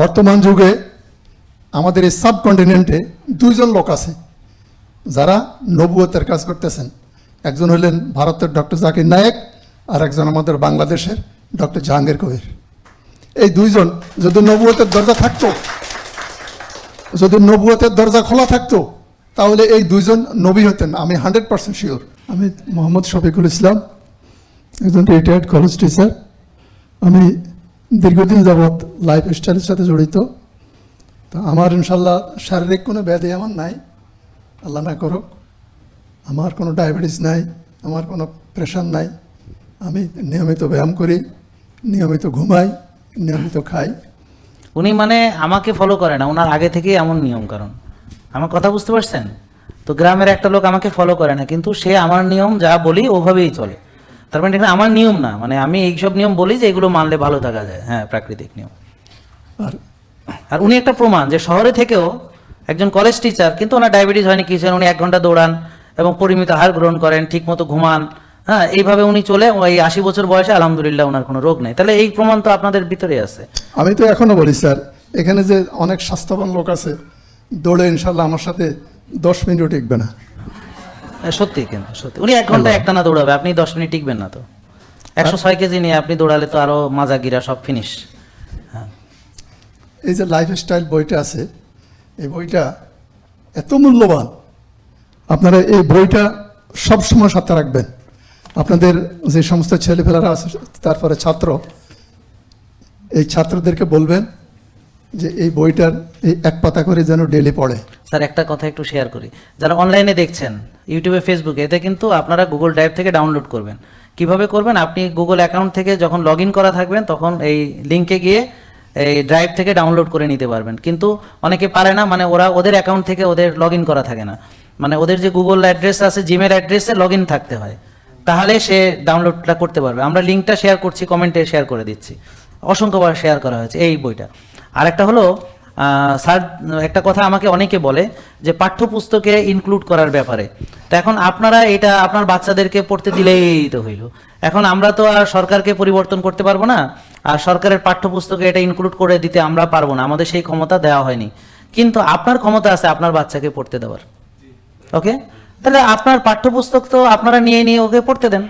বর্তমান যুগে আমাদের এই সাবকন্টিনেন্টে দুইজন লোক আছে, যারা নবুয়তের কাজ করতেছেন। একজন হলেন ভারতের ডক্টর জাকির নায়েক আর একজন আমাদের বাংলাদেশের ডক্টর জাহাঙ্গীর কবির। এই দুইজন যদি নবুয়তের দরজা থাকতো, যদি নবুয়তের দরজা খোলা থাকতো, তাহলে এই দুইজন নবী হতেন, আমি হান্ড্রেড পার্সেন্ট শিওর। আমি মোহাম্মদ শফিকুল ইসলাম, একজন রিটায়ার্ড কলেজ টিচার আমি দীর্ঘদিন যাবৎ লাইফ স্টাইলের সাথে জড়িত। তো আমার ইনশাল্লাহ শারীরিক কোনো ব্যাধি আমার নাই। আল্লাহ না করুক, আমার কোনো ডায়াবেটিস নাই, আমার কোনো প্রেশার নাই। আমি নিয়মিত ব্যায়াম করি, নিয়মিত ঘুমাই, নিয়মিত খাই। উনি মানে আমাকে ফলো করে না ওনার আগে থেকেই এমন নিয়ম কারণ। আমার কথা বুঝতে পারছেন? তো গ্রামের একটা লোক আমাকে ফলো করে না, কিন্তু সে আমার নিয়ম যা বলি ওভাবেই চলে। তার মানে এটা আমার নিয়ম না মানে আমি এইসব নিয়ম বলি যে এগুলো মানলে ভালো থাকা যায়। হ্যাঁ প্রাকৃতিক নিয়ম। আর আর উনি একটা প্রমাণ যে শহরে থেকেও একজন কলেজ টিচার কিন্তু ওনার ডায়াবেটিস হয়নি কিছু উনি এক ঘণ্টা দৌড়ান এবং পরিমিত আহার গ্রহণ করেন ঠিক মতো ঘুমান। হ্যাঁ এইভাবে উনি চলে ওই আশি বছর বয়সে আলহামদুলিল্লাহ ওনার কোনো রোগ নেই। তাহলে এই প্রমাণ তো আপনাদের ভিতরে আছে। আমি তো এখনও বলি স্যার এখানে যে অনেক স্বাস্থ্যবান লোক আছে দৌড়ে ইনশাল্লাহ আমার সাথে দশ মিনিটও টিকবে না। সত্যি কিন্তু সত্যি উনি এক ঘণ্টা একটানা দৌড়াবে আপনি দশ মিনিট টিকবেন না তো। একশো ছয় কেজি নিয়ে আপনি দৌড়ালে তো আরও মাজা গিরা সব ফিনিশ হ্যাঁ। এই যে লাইফ স্টাইল বইটা আছে এই বইটা এত মূল্যবান। আপনারা এই বইটা সব সময় সাথে রাখবেন। আপনাদের যে সমস্ত ছেলেপেলারা আছে তারপরে ছাত্র এই ছাত্রদেরকে বলবেন যে এই বইটার এই এক পাতা করে যেন ডেলি পড়ে। স্যার, একটা কথা একটু শেয়ার করি। যারা অনলাইনে দেখছেন ইউটিউবে ফেসবুকে এতে কিন্তু আপনারা গুগল ড্রাইভ থেকে ডাউনলোড করবেন। কীভাবে করবেন? আপনি গুগল অ্যাকাউন্ট থেকে যখন লগ করা থাকবেন, তখন এই লিঙ্কে গিয়ে এই ড্রাইভ থেকে ডাউনলোড করে নিতে পারবেন। কিন্তু অনেকে পারে না মানে ওরা ওদের অ্যাকাউন্ট থেকে ওদের লগ করা থাকে না। মানে ওদের যে গুগল অ্যাড্রেস আছে জিমেল অ্যাড্রেসে লগ থাকতে হয়। তাহলে সে ডাউনলোডটা করতে পারবে। আমরা লিঙ্কটা শেয়ার করছি কমেন্টে শেয়ার করে দিচ্ছি। অসংখ্যবার শেয়ার করা হয়েছে এই বইটা। আর একটা হলো স্যার একটা কথা আমাকে অনেকে বলে যে পাঠ্যপুস্তকে ইনক্লুড করার ব্যাপারে। তো এখন আপনারা এটা আপনার বাচ্চাদেরকে পড়তে দিলেই তো হইল। এখন আমরা তো আর সরকারকে পরিবর্তন করতে পারব না আর সরকারের পাঠ্যপুস্তকে এটা ইনক্লুড করে দিতে আমরা পারব না। আমাদের সেই ক্ষমতা দেওয়া হয়নি। কিন্তু আপনার ক্ষমতা আছে আপনার বাচ্চাকে পড়তে দেওয়ার। ওকে? তাহলে আপনার পাঠ্যপুস্তক তো আপনারা নিয়ে নিয়ে ওকে পড়তে দেন।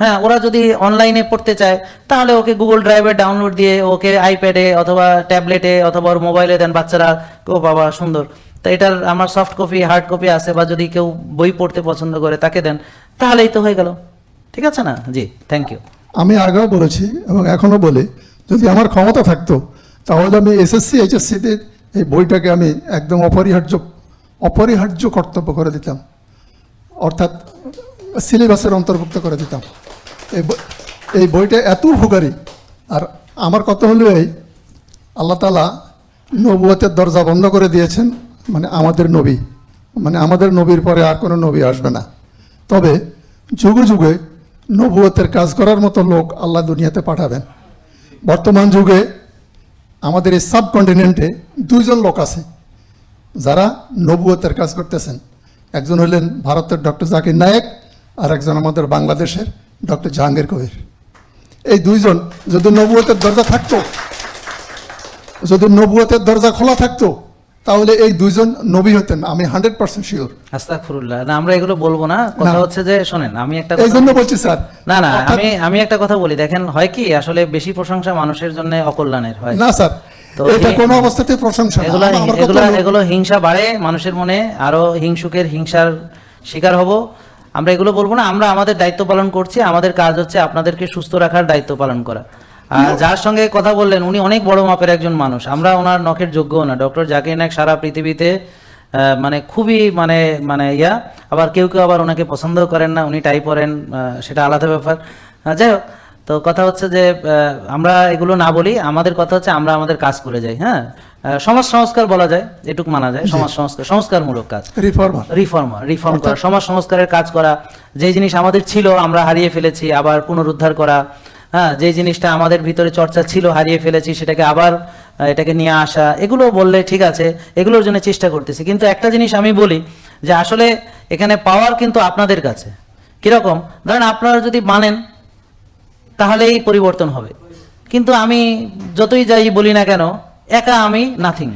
হ্যাঁ ওরা যদি অনলাইনে পড়তে চায়, তাহলে ওকে গুগল ড্রাইভে ডাউনলোড দিয়ে ওকে আইপ্যাডে অথবা ট্যাবলেটে অথবা ওর মোবাইলে দেন, বাচ্চারা, ও বাবা, সুন্দর। তো এটার আমার সফট কপি হার্ড কপি আছে, বা যদি কেউ বই পড়তে পছন্দ করে, তাকে দেন, তাহলেই তো হয়ে গেল। ঠিক আছে না? জি থ্যাংক ইউ আমি আগেও বলেছি, এবং এখনও বলি, যদি আমার ক্ষমতা থাকতো, তাহলে আমি এসএসসি এইচএসসিতে এই বইটাকে আমি একদম অপরিহার্য অপরিহার্য কর্তব্য করে দিতাম। অর্থাৎ সিলেবাসের অন্তর্ভুক্ত করে দিতাম। এই বইটা এত উপকারী। আর আমার কথা হলো এই, আল্লাহ তালা নবুয়তের দরজা বন্ধ করে দিয়েছেন মানে আমাদের নবী। মানে আমাদের নবীর পরে আর কোনো নবী আসবে না। তবে যুগে যুগে নবুয়তের কাজ করার মতো লোক আল্লাহ দুনিয়াতে পাঠাবেন। বর্তমান যুগে আমাদের এই সাবকন্টিনেন্টে দুইজন লোক আছে, যারা নবুয়তের কাজ করতেছেন। একজন হলেন ভারতের ডক্টর জাকির নায়েক, আর একজন আমাদের বাংলাদেশের ডক্টর জাহাঙ্গীর কবির। এই দুইজন যদি নবুয়তের দরজা থাকতো যদি নবুয়তের দরজা খোলা থাকতো তাহলে এই দুইজন নবী হতেন আমি হান্ড্রেড পার্সেন্ট শিওর। আস্তাগফিরুল্লাহ। না আমরা এগুলো বলব না। কথা হচ্ছে যে শোনেন আমি একটা এই জন্য বলছি স্যার। না না আমি আমি একটা কথা বলি। দেখেন হয় কি আসলে বেশি প্রশংসা মানুষের জন্য অকল্যাণের হয়। না স্যার এটা কোনো অবস্থাতে প্রশংসা এগুলো এগুলো এগুলো হিংসা বাড়ে মানুষের মনে আরও হিংসুকের হিংসার শিকার হব। আমরা এগুলো বলব না, আমরা আমাদের দায়িত্ব পালন করছি, আমাদের কাজ হচ্ছে আপনাদেরকে সুস্থ রাখার দায়িত্ব পালন করা। আর যার সঙ্গে কথা বললেন, উনি অনেক বড় মাপের একজন মানুষ, আমরা ওনার নখের যোগ্য না, ডক্টর জাকির নায়ক সারা পৃথিবীতে মানে খুবই মানে মানে ইয়া, আবার কেউ কেউ আবার ওনাকে পছন্দ করেন না, উনি টাই পরেন সেটা আলাদা ব্যাপার। যাই হোক তো কথা হচ্ছে যে আমরা এগুলো না বলি আমাদের কথা হচ্ছে আমরা আমাদের কাজ করে যাই হ্যাঁ? সমাজ সংস্কার বলা যায় এটুক মানা যায় সমাজ সংস্কার সংস্কারমূলক কাজ। রিফর্মার রিফর্মার রিফর্ম করা সমাজ সংস্কারের কাজ করা যে জিনিস আমাদের ছিল আমরা হারিয়ে ফেলেছি আবার পুনরুদ্ধার করা হ্যাঁ? যে জিনিসটা আমাদের ভিতরে চর্চা ছিল হারিয়ে ফেলেছি সেটাকে আবার এটাকে নিয়ে আসা এগুলো বললে ঠিক আছে এগুলোর জন্য চেষ্টা করতেছি। কিন্তু একটা জিনিস আমি বলি যে আসলে এখানে পাওয়ার কিন্তু আপনাদের কাছে। কীরকম? ধরেন আপনারা যদি মানেন তাহলেই পরিবর্তন হবে। কিন্তু আমি যতই যাই বলি না কেন একা আমি নাথিং